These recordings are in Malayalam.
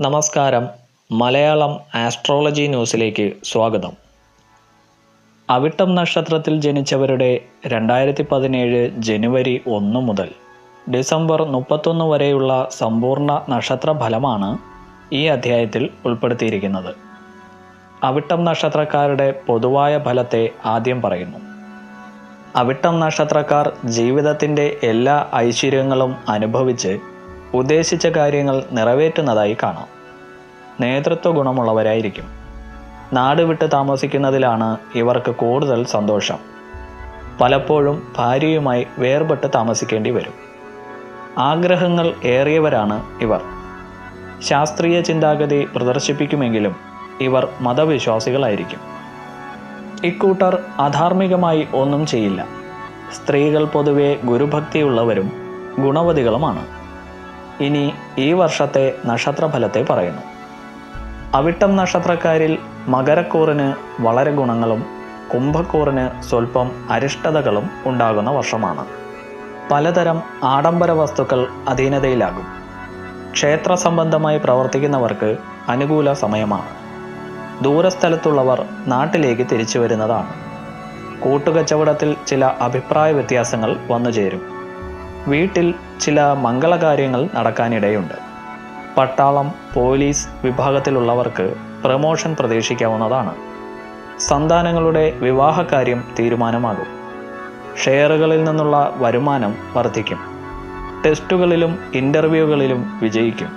നമസ്കാരം. മലയാളം ആസ്ട്രോളജി ന്യൂസിലേക്ക് സ്വാഗതം. അവിട്ടം നക്ഷത്രത്തിൽ ജനിച്ചവരുടെ രണ്ടായിരത്തി പതിനേഴ് ജനുവരി ഒന്ന് മുതൽ ഡിസംബർ മുപ്പത്തൊന്ന് വരെയുള്ള സമ്പൂർണ നക്ഷത്ര ഫലമാണ് ഈ അധ്യായത്തിൽ ഉൾപ്പെടുത്തിയിരിക്കുന്നത്. അവിട്ടം നക്ഷത്രക്കാരുടെ പൊതുവായ ഫലത്തെ ആദ്യം പറയുന്നു. അവിട്ടം നക്ഷത്രക്കാർ ജീവിതത്തിന്റെ എല്ലാ ഐശ്വര്യങ്ങളും അനുഭവിച്ച് ഉദ്ദേശിച്ച കാര്യങ്ങൾ നിറവേറ്റുന്നതായി കാണാം. നേതൃത്വ ഗുണമുള്ളവരായിരിക്കും. നാട് വിട്ട് താമസിക്കുന്നതിലാണ് ഇവർക്ക് കൂടുതൽ സന്തോഷം. പലപ്പോഴും ഭാര്യയുമായി വേർപെട്ട് താമസിക്കേണ്ടി വരും. ആഗ്രഹങ്ങൾ ഏറിയവരാണ് ഇവർ. ശാസ്ത്രീയ ചിന്താഗതി പ്രദർശിപ്പിക്കുമെങ്കിലും ഇവർ മതവിശ്വാസികളായിരിക്കും. ഇക്കൂട്ടർ അധാർമികമായി ഒന്നും ചെയ്യില്ല. സ്ത്രീകൾ പൊതുവെ ഗുരുഭക്തിയുള്ളവരും ഗുണവതികളുമാണ്. ഇനി ഈ വർഷത്തെ നക്ഷത്രഫലത്തെ പറയുന്നു. അവിട്ടം നക്ഷത്രക്കാരിൽ മകരക്കൂറിന് വളരെ ഗുണങ്ങളും കുംഭക്കൂറിന് സ്വല്പം അരിഷ്ടതകളും ഉണ്ടാകുന്ന വർഷമാണ്. പലതരം ആഡംബര വസ്തുക്കൾ അധീനതയിലാകും. ക്ഷേത്ര സംബന്ധമായി പ്രവർത്തിക്കുന്നവർക്ക് അനുകൂല സമയമാണ്. ദൂരസ്ഥലത്തുള്ളവർ നാട്ടിലേക്ക് തിരിച്ചു വരുന്നതാണ്. കൂട്ടുകച്ചവടത്തിൽ ചില അഭിപ്രായ വ്യത്യാസങ്ങൾ വന്നുചേരും. വീട്ടിൽ ചില മംഗളകാര്യങ്ങൾ നടക്കാനിടയുണ്ട്. പട്ടാളം പോലീസ് വിഭാഗത്തിലുള്ളവർക്ക് പ്രമോഷൻ പ്രതീക്ഷിക്കാവുന്നതാണ്. സന്താനങ്ങളുടെ വിവാഹകാര്യം തീരുമാനമാകും. ഷെയറുകളിൽ നിന്നുള്ള വരുമാനം വർദ്ധിക്കും. ടെസ്റ്റുകളിലും ഇന്റർവ്യൂകളിലും വിജയിക്കും.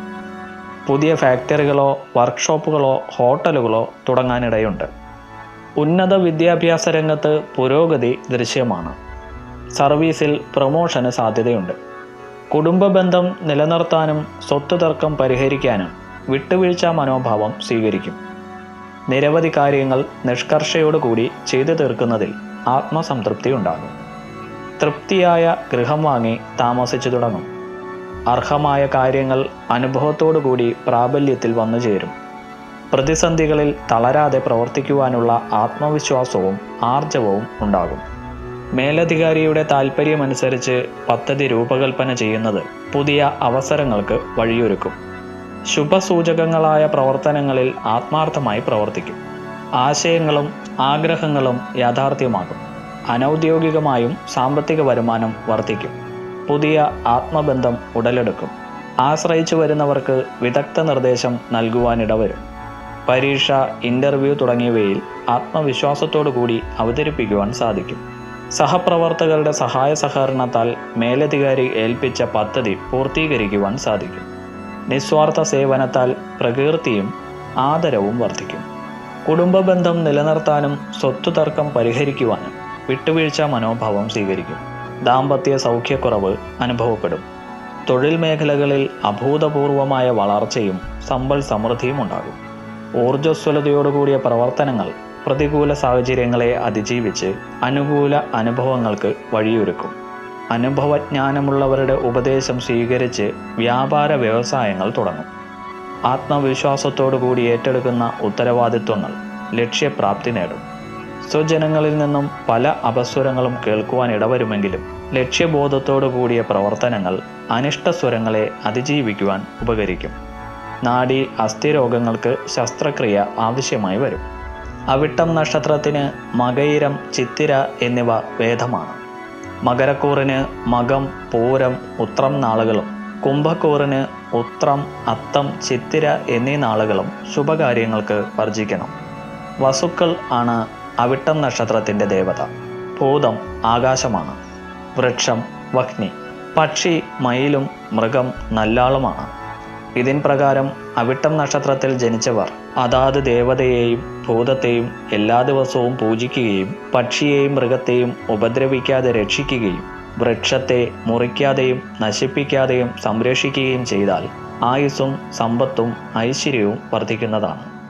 പുതിയ ഫാക്ടറികളോ വർക്ക്ഷോപ്പുകളോ ഹോട്ടലുകളോ തുടങ്ങാനിടയുണ്ട്. ഉന്നത വിദ്യാഭ്യാസ രംഗത്ത് പുരോഗതി ദൃശ്യമാണ്. സർവീസിൽ പ്രൊമോഷന് സാധ്യതയുണ്ട്. കുടുംബ ബന്ധം നിലനിർത്താനും സ്വത്ത് തർക്കം പരിഹരിക്കാനും വിട്ടുവീഴ്ച മനോഭാവം സ്വീകരിക്കും. നിരവധി കാര്യങ്ങൾ നിഷ്കർഷയോടുകൂടി ചെയ്തു തീർക്കുന്നതിൽ ആത്മസംതൃപ്തി ഉണ്ടാകും തൃപ്തിയായ ഗൃഹം വാങ്ങി താമസിച്ചു തുടങ്ങും. അർഹമായ കാര്യങ്ങൾ അനുഭവത്തോടുകൂടി പ്രാബല്യത്തിൽ വന്നു ചേരും. പ്രതിസന്ധികളിൽ തളരാതെ പ്രവർത്തിക്കുവാനുള്ള ആത്മവിശ്വാസവും ആർജവവും ഉണ്ടാകും. മേലധികാരിയുടെ താൽപ്പര്യമനുസരിച്ച് പദ്ധതി രൂപകൽപ്പന ചെയ്യുന്നത് പുതിയ അവസരങ്ങൾക്ക് വഴിയൊരുക്കും. ശുഭസൂചകങ്ങളായ പ്രവർത്തനങ്ങളിൽ ആത്മാർത്ഥമായി പ്രവർത്തിക്കും. ആശയങ്ങളും ആഗ്രഹങ്ങളും യാഥാർത്ഥ്യമാകും. അനൗദ്യോഗികമായും സാമ്പത്തിക വരുമാനം വർദ്ധിക്കും. പുതിയ ആത്മബന്ധം ഉടലെടുക്കും. ആശ്രയിച്ചു വരുന്നവർക്ക് വിദഗ്ധ നിർദ്ദേശം നൽകുവാനിടവരും. പരീക്ഷ ഇന്റർവ്യൂ തുടങ്ങിയവയിൽ ആത്മവിശ്വാസത്തോടു കൂടി അവതരിപ്പിക്കുവാൻ സാധിക്കും. സഹപ്രവർത്തകരുടെ സഹായ സഹകരണത്താൽ മേലധികാരി ഏൽപ്പിച്ച പദ്ധതി പൂർത്തീകരിക്കുവാൻ സാധിക്കും. നിസ്വാർത്ഥ സേവനത്താൽ പ്രകീർത്തിയും ആദരവും വർദ്ധിക്കും. കുടുംബ ബന്ധം നിലനിർത്താനും സ്വത്ത് തർക്കം പരിഹരിക്കുവാനും വിട്ടുവീഴ്ച മനോഭാവം സ്വീകരിക്കും. ദാമ്പത്യ സൗഖ്യക്കുറവ് അനുഭവപ്പെടും. തൊഴിൽ മേഖലകളിൽ അഭൂതപൂർവമായ വളർച്ചയും സമ്പൽ സമൃദ്ധിയും ഉണ്ടാകും. ഊർജസ്വലതയോടുകൂടിയ പ്രവർത്തനങ്ങൾ പ്രതികൂല സാഹചര്യങ്ങളെ അതിജീവിച്ച് അനുകൂല അനുഭവങ്ങൾക്ക് വഴിയൊരുക്കും. അനുഭവജ്ഞാനമുള്ളവരുടെ ഉപദേശം സ്വീകരിച്ച് വ്യാപാര വ്യവസായങ്ങൾ തുടങ്ങും. ആത്മവിശ്വാസത്തോടു കൂടി ഏറ്റെടുക്കുന്ന ഉത്തരവാദിത്വങ്ങൾ ലക്ഷ്യപ്രാപ്തി നേടും. സ്വജനങ്ങളിൽ നിന്നും പല അപസ്വരങ്ങളും കേൾക്കുവാൻ ഇടവരുമെങ്കിലും ലക്ഷ്യബോധത്തോടു കൂടിയ പ്രവർത്തനങ്ങൾ അനിഷ്ടസ്വരങ്ങളെ അതിജീവിക്കുവാൻ ഉപകരിക്കും. നാഡി അസ്ഥിരോഗങ്ങൾക്ക് ശസ്ത്രക്രിയ ആവശ്യമായി വരും. അവിട്ടം നക്ഷത്രത്തിന് മകയിരം ചിത്തിര എന്നിവ വേദമാണ്. മകരക്കൂറിന് മകം പൂരം ഉത്രം നാളുകളും കുംഭക്കൂറിന് ഉത്രം അത്തം ചിത്തിര എന്നീ നാളുകളും ശുഭകാര്യങ്ങൾക്ക് വർജിക്കണം. വസുക്കൾ ആണ് അവിട്ടം നക്ഷത്രത്തിന്റെ ദേവത. ഭൂതം ആകാശമാണ്. വൃക്ഷം വഗ്നി പക്ഷി മയിലും മൃഗം നല്ലാളുമാണ്. ഇതിൻ പ്രകാരം അവിട്ടം നക്ഷത്രത്തിൽ ജനിച്ചവർ അതാത് ദേവതയെയും ഭൂതത്തെയും എല്ലാ ദിവസവും പൂജിക്കുകയും പക്ഷിയെയും മൃഗത്തെയും ഉപദ്രവിക്കാതെ രക്ഷിക്കുകയും വൃക്ഷത്തെ മുറിക്കാതെയും നശിപ്പിക്കാതെയും സംരക്ഷിക്കുകയും ചെയ്താൽ ആയുസ്സും സമ്പത്തും ഐശ്വര്യവും വർദ്ധിക്കുന്നതാണ്.